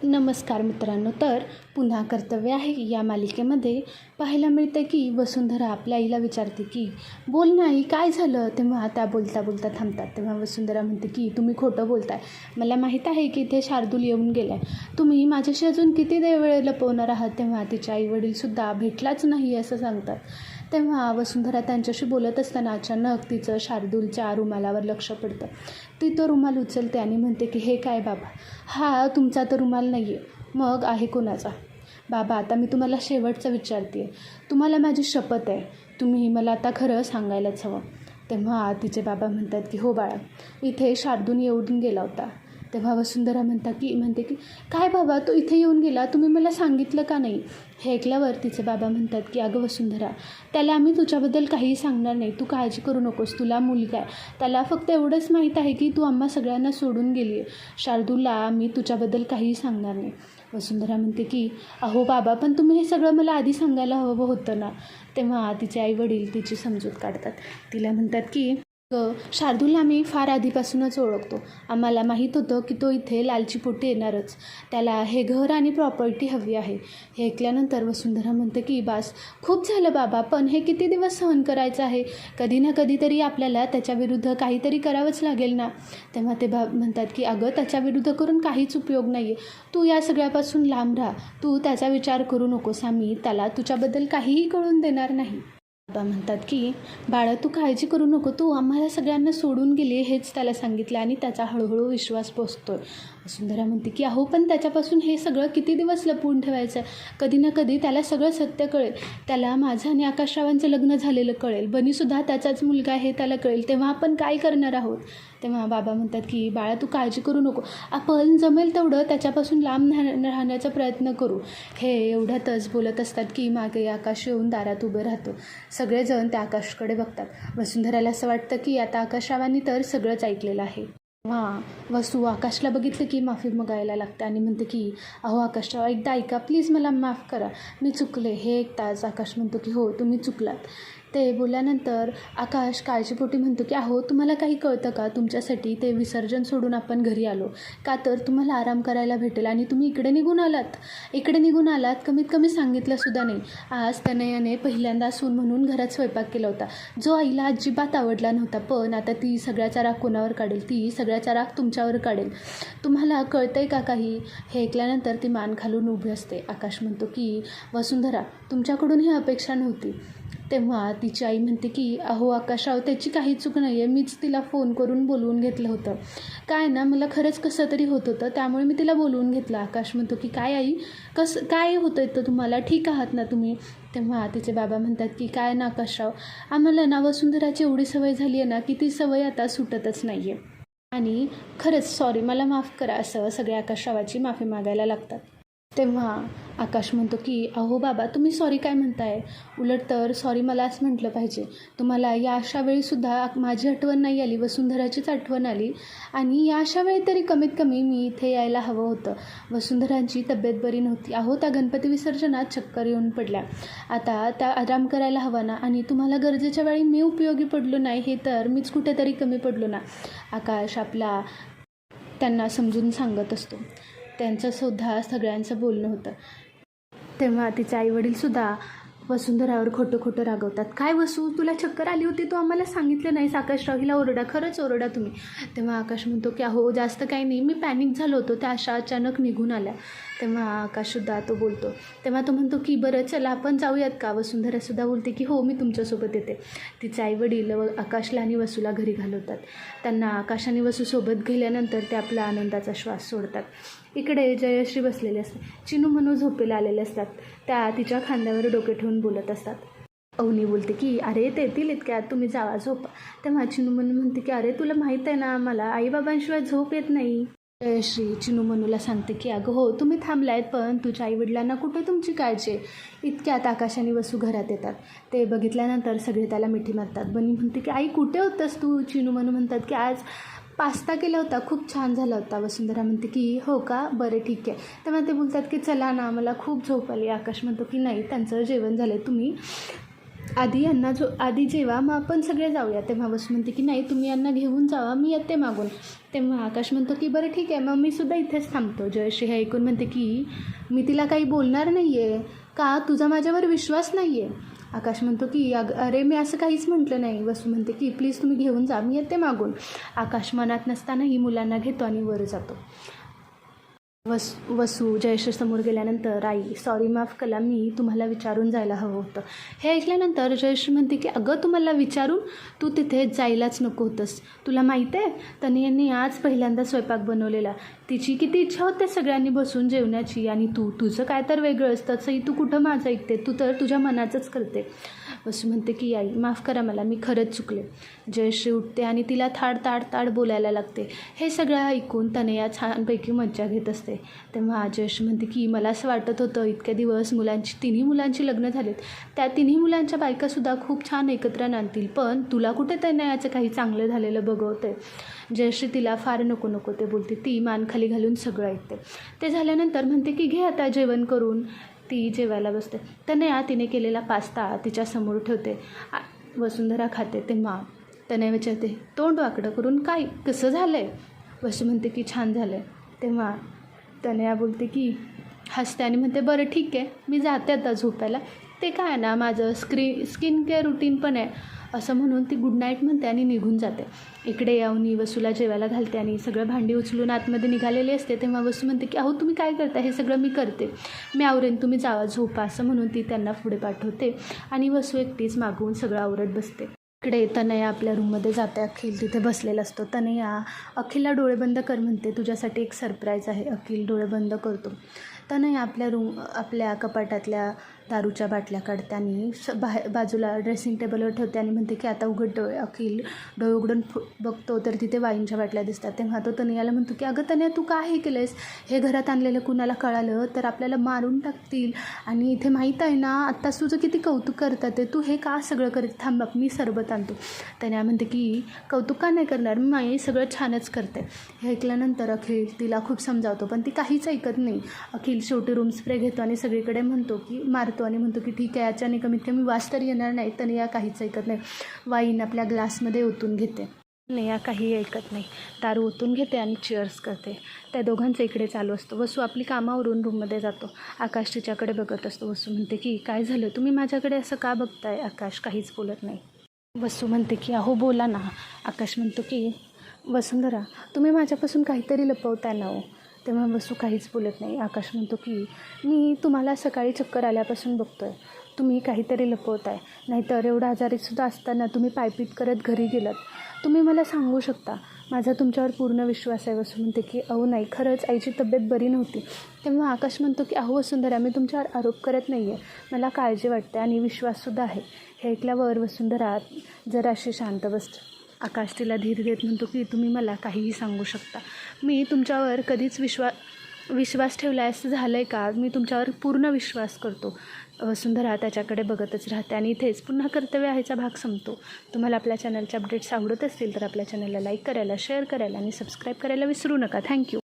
नमस्कार मित्रांनो तर पुन्हा कर्तव्य आहे या मालिकेमध्ये. पाहायला मिळतं की वसुंधरा आपल्या आईला विचारते की बोल नाही काय झालं? तेव्हा त्या बोलता बोलता थांबतात. तेव्हा वसुंधरा म्हणते की तुम्ही खोटं बोलताय. मला माहीत आहे की इथे शार्दूल येऊन गेला आहे तुम्ही माझ्याशी अजून किती दे वेळ लपवणार आहात? तेव्हा तिचे आईवडीलसुद्धा भेटलाच नाही असं सांगतात. तेव्हा वसुंधरा त्यांच्याशी बोलत असताना अचानक तिचं शार्दूलच्या रुमालावर लक्ष पडतं. ती तो रुमाल उचलते आणि म्हणते की हे काय बाबा? हा तुमचा तर रुमाल नाही आहे मग आहे कोणाचा? बाबा आता मी तुम्हाला शेवटचं विचारते तुम्हाला माझी शपथ आहे. तुम्ही मला आता खरं सांगायलाच हवं. तेव्हा तिचे बाबा म्हणतात की हो बाळा. इथे शार्दून येऊन गेला होता. तेव्हा वसुंधरा म्हणता की म्हणते की काय बाबा तो इथे येऊन गेला? तुम्ही मला सांगितलं का नाही? हे ऐकल्यावर तिचे बाबा म्हणतात की अगं वसुंधरा त्याला आम्ही तुझ्याबद्दल काहीही सांगणार नाही. तू काळजी करू नकोस. तुला मुलगा आहे. त्याला फक्त एवढंच माहीत आहे की तू आम्हा सगळ्यांना सोडून गेली आहे. शार्दूला मी तुझ्याबद्दल काहीही सांगणार नाही. वसुंधरा म्हणते की अहो बाबा पण तुम्ही हे सगळं मला आधी सांगायला हवं होतं ना. तेव्हा तिचे आईवडील तिची समजूत काढतात. तिला म्हणतात की ग शार्दूलला आम्ही फार आधीपासूनच ओळखतो. आम्हाला माहीत होतं की तो इथे लालची पोटी येणारच. त्याला हे घर आणि प्रॉपर्टी हवी आहे. हे ऐकल्यानंतर वसुंधरा म्हणते की बास खूप झालं बाबा पण हे किती दिवस सहन करायचं आहे? कधी ना कधीतरी आपल्याला त्याच्याविरुद्ध काहीतरी करावंच लागेल ना? तेव्हा ते बा म्हणतात की अगं त्याच्याविरुद्ध करून काहीच उपयोग नाही आहे तू या सगळ्यापासून लांब राहा. तू त्याचा विचार करू नकोस आम्ही. त्याला तुझ्याबद्दल काहीही कळून देणार नाही. बाबा म्हणतात की बाळा तू काळजी करू नको. तू आम्हाला सगळ्यांना सोडून गेली हेच त्याला सांगितलं आणि त्याचा हळूहळू विश्वास पोचतो वसुंधरा म्हणते की अहो पण त्याच्यापासून हे सगळं किती दिवस लपवून ठेवायचं? आहे कधी ना कधी त्याला सगळं सत्य कळेल. त्याला माझं आणि आकाशरावांचं लग्न झालेलं कळेल. बनीसुद्धा त्याचाच मुलगा आहे त्याला कळेल. तेव्हा आपण काय करणार आहोत? तेव्हा बाबा म्हणतात की बाळा तू काळजी करू नको. आपण जमेल तेवढं त्याच्यापासून लांब राहण्याचा प्रयत्न करू. हे एवढ्यातच बोलत असतात की मागे आकाश येऊन दारात उभं राहतो. सगळेजण त्या आकाशकडे बघतात. वसुंधराला असं वाटतं की आता आकाशरावांनी तर सगळंच ऐकलेलं आहे. हां वसू आकाशला बघितलं की माफी मागायला लागते आणि म्हणते की अहो आकाश एकदा ऐका प्लीज मला माफ करा. मी चुकले. हे एक तास आकाश म्हणतो की हो तुम्ही चुकलात. ते बोलल्यानंतर आकाश काळजीपोटी म्हणतो की अहो तुम्हाला काही कळतं का? तुमच्यासाठी ते विसर्जन सोडून आपण घरी आलो. का तर तुम्हाला आराम करायला भेटेल आणि तुम्ही इकडे निघून आलात. इकडे निघून आलात कमीत कमी सांगितलंसुद्धा नाही. आज तनयाने पहिल्यांदा सून म्हणून घरात स्वयंपाक केला होता. जो आईला अजिबात आवडला नव्हता पण आता ती सगळ्याचा राग कोणावर काढेल? ती सगळ्याचा राग तुमच्यावर काढेल. तुम्हाला कळतंय का काही? हे ऐकल्यानंतर ती मान खालून उभी असते. आकाश म्हणतो की वसुंधरा तुमच्याकडून ही अपेक्षा नव्हती. तेव्हा तिची आई म्हणते की अहो आकाशराव त्याची काही चूक नाही आहे मीच तिला फोन करून बोलवून घेतलं होतं. काय ना मला खरंच कसं तरी होत होतं. त्यामुळे मी तिला बोलवून घेतलं. आकाश म्हणतो की काय आई? कसं काय होतं तर तुम्हाला? ठीक आहात ना तुम्ही? तेव्हा तिचे बाबा म्हणतात की काय ना आकाशराव आम्हाला ना वसुंधराची एवढी सवय झाली आहे ना की ती सवय आता सुटतच नाही आहे आणि खरंच सॉरी मला माफ करा असं सगळ्या आकाशरावाची माफी मागायला लागतात. तेव्हा आकाश म्हणतो की अहो बाबा तुम्ही सॉरी काय म्हणताय? उलट तर सॉरी मला असं म्हटलं पाहिजे. तुम्हाला या अशा वेळीसुद्धा माझी आठवण नाही आली वसुंधराचीच आठवण आली. आणि या अशा वेळी तरी कमीत कमी मी इथे यायला हवं होतं. वसुंधरांची तब्येत बरी नव्हती. अहो त्या गणपती विसर्जनात चक्कर येऊन पडल्या. आता त्या आराम करायला हवा ना. आणि तुम्हाला गरजेच्या वेळी मी उपयोगी पडलो नाही हे तर मीच कुठेतरी कमी पडलो ना. आकाश आपला त्यांना समजून सांगत असतो. त्यांचंसुद्धा सगळ्यांचं बोलणं होतं. तेव्हा तिचे आईवडीलसुद्धा वसुंधरावर खोटं खोटं रागवतात. काय वसू? तुला चक्कर आली होती? तू आम्हाला सांगितलं नाहीस आकाशराव हिला ओरडा. खरंच ओरडा तुम्ही. तेव्हा आकाश म्हणतो की अहो जास्त काही नाही. मी पॅनिक झालो होतो. त्या अशा अचानक निघून आल्या. तेव्हा आकाशसुद्धा तो बोलतो. तेव्हा तो म्हणतो की बरं चला आपण जाऊयात का? वसुंधरासुद्धा बोलते की हो मी तुमच्यासोबत येते. तिचे आईवडील व आकाशला आणि वसूला घरी घालवतात. त्यांना आकाश आणि वसूसोबत गेल्यानंतर ते आपला आनंदाचा श्वास सोडतात. इकडे जयश्री बसलेले असते चिनू मनू झोपेला आलेले असतात. त्या तिच्या खांद्यावर डोके ठेवून बोलत असतात. अवनी बोलते की अरे ते येतील इतक्या तुम्ही जावा झोपा. तेव्हा चिनू मनू म्हणते की अरे तुला माहीत आहे ना मला आईबाबांशिवाय झोप येत नाही. जयश्री चिनू मनूला सांगते की अगं हो तुम्ही थांबलायत पण तुझ्या आईवडिलांना कुठे तुमची काळजी आहे? इतक्यात आकाश आणि वसू घरात येतात. ते बघितल्यानंतर सगळे त्याला मिठी मारतात. बनी म्हणते की आई कुठे होतंस तू? चिनू मनू म्हणतात की आज पास्ता केला होता. खूप छान झाला होता. वसुंधरा म्हणते की हो का? बरं ठीक आहे. तेव्हा ते बोलतात की चला ना मला खूप झोप आली. आकाश म्हणतो की नाही त्यांचं जेवण झालं तुम्ही आधी यांना जो आधी जेव्हा मग आपण सगळे जाऊया तेव्हा वसू म्हणते की नाही तुम्ही यांना घेऊन जावा मी येते मागून. तेव्हा आकाश म्हणतो की बरं ठीक आहे मग मी सुद्धा इथेच थांबतो. जयश्री हे ऐकून म्हणते की मी तिला काही बोलणार नाही आहे का? तुझा माझ्यावर विश्वास नाही आहे आकाश म्हणतो की अग अरे मी असं काहीच म्हटलं नाही. वसू म्हणते की प्लीज तुम्ही घेऊन जा मी येते मागून. आकाश मनात नसतानाही मुलांना घेतो आणि वर जातो. वस वसू जयश्री समोर गेल्यानंतर आई सॉरी माफ कला मी तुम्हाला विचारून जायला हवं होतं. हे ऐकल्यानंतर जयश्री म्हणते की अगं तुम्हाला विचारून तू तिथे जायलाच नको होतंस. तुला माहीत आहे तनी यांनी आज पहिल्यांदा स्वयंपाक बनवलेला. तिची किती इच्छा होते सगळ्यांनी बसून जेवण्याची? आणि तू तुझं काय तर वेगळंच तसंही तू कुठं माझं ऐकते? तू तर तुझ्या मनाचंच करते. वसू म्हणते की आई माफ करा मला मी खरंच चुकले. जयश्री उठते आणि तिला थाड ताड ताड बोलायला लागते. हे सगळं ऐकून तनया छानपैकी मज्जा घेत असते. तेव्हा जयश्री म्हणते की मला असं वाटत होतं इतक्या दिवस मुलांची तिन्ही मुलांची लग्न झालेत. त्या तिन्ही मुलांच्या बायकासुद्धा खूप छान एकत्र नांदतील पण तुला कुठे तनयाचं काही चांगलं झालेलं बघवते? जयश्री तिला फार नको नको ते बोलते. ती मान खाली घालून सगळं ऐकते. ते झाल्यानंतर म्हणते की घे आता जेवण करून. ती जेवायला बसते. तनया तिने केलेला पास्ता तिच्यासमोर ठेवते. आ- वसुंधरा खाते तेव्हा तनया विचारते तोंड वाकडं करून काय कसं झालं आहे वसू म्हणते की छान झालं आहे तेव्हा तनया बोलते की हसते. आणि म्हणते बरं ठीक आहे. मी जाते आता झोपायला. ते काय ना माझं स्क्री स्किन केअर रुटीन पण आहे. असं म्हणून ती गुड नाईट म्हणते आणि निघून जाते. इकडे यावनी वसूला जेवायला घालते आणि सगळं भांडी उचलून आतमध्ये निघालेली असते तेव्हा वसू म्हणते की अहो तुम्ही काय करता? हे सगळं मी करते. मी आवरेन तुम्ही जावा झोपा असं म्हणून ती त्यांना पुढे पाठवते आणि वसू एकटीच मागवून सगळं आवरत बसते. इकडे तनया आपल्या रूममध्ये जाते. अखिल तिथे बसलेला असतो. तनया अखिलला डोळे बंद कर म्हणते. तुझ्यासाठी एक सरप्राईज आहे. अखिल डोळे बंद करतो. तनया आपल्या रूम आपल्या कपाटातल्या दारूच्या बाटल्या काढते आणि स बाहेर बाजूला ड्रेसिंग टेबलवर ठेवते आणि म्हणते की आता उघड डोळे अखिल डोळे उघडून फु बघतो तर तिथे वाईनच्या बाटल्या दिसतात. तेव्हा तो तनयाला म्हणतो की अगं तनया तू काय हे केलंयस? हे घरात आणलेलं कुणाला कळालं? तर आपल्याला मारून टाकतील. आणि इथे माहीत आहे ना आत्ताच तुझं किती कौतुक करतात ते तू हे का सगळं करत थांब मी सरबत आणतो. तनया म्हणते की कौतुक का नाही करणार? मी माई सगळं छानच करते. हे ऐकल्यानंतर अखिल तिला खूप समजावतो पण ती काहीच ऐकत नाही. अखिल शेवटी रूम स्प्रे घेतो आणि सगळीकडे म्हणतो की मारतो आणि म्हणतो की ठीक आहे याच्याने कमीत कमी वास तर येणार नाही तर या काहीच ऐकत नाही. वाईन आपल्या ग्लासमध्ये ओतून घेते. नेहा काही ऐकत नाही. दारू ओतून घेते आणि चिअर्स करते. त्या दोघांचं इकडे चालू असतो. वसू आपली कामावरून रूममध्ये जातो. आकाश तिच्याकडे बघत असतो. वसू म्हणते की काय झालं? तुम्ही माझ्याकडे असं का बघताय? आकाश काहीच बोलत नाही. वसू म्हणते की अहो बोला ना. आकाश म्हणतो की वसुंधरा तुम्ही माझ्यापासून काहीतरी लपवताय ना हो. तेव्हा वसू काहीच बोलत नाही. आकाश म्हणतो की मी तुम्हाला सकाळी चक्कर आल्यापासून बघतो आहे तुम्ही काहीतरी लपवताय. नाहीतर एवढं आजारीसुद्धा असताना तुम्ही पायपीट करत घरी गेलात. तुम्ही मला सांगू शकता. माझा तुमच्यावर पूर्ण विश्वास आहे. वसू म्हणते की अहो नाही. खरंच आईची तब्येत बरी नव्हती. तेव्हा आकाश म्हणतो की अहो वसुंधरा मी तुमच्यावर आरोप करत नाही आहे मला काळजी वाटते आणि विश्वाससुद्धा आहे. हे ऐकल्यावर वसुंधरा जराशी शांत बसते आकाश तिला धीर देत म्हणतो की तुम्ही मला काहीही सांगू शकता. मी तुमच्यावर कधीच विश्वा विश्वास ठेवला आहे असं झालं आहे का? मी तुमच्यावर पूर्ण विश्वास करतो. वसुंधरा त्याच्याकडे बघतच राहते आणि इथेच पुन्हा कर्तव्य आहेचा भाग संपतो. तुम्हाला आपल्या चॅनलचे अपडेट्स आवडत असतील तर आपल्या चॅनलला लाईक करायला शेअर करायला आणि सबस्क्राईब करायला विसरू नका. थँक्यू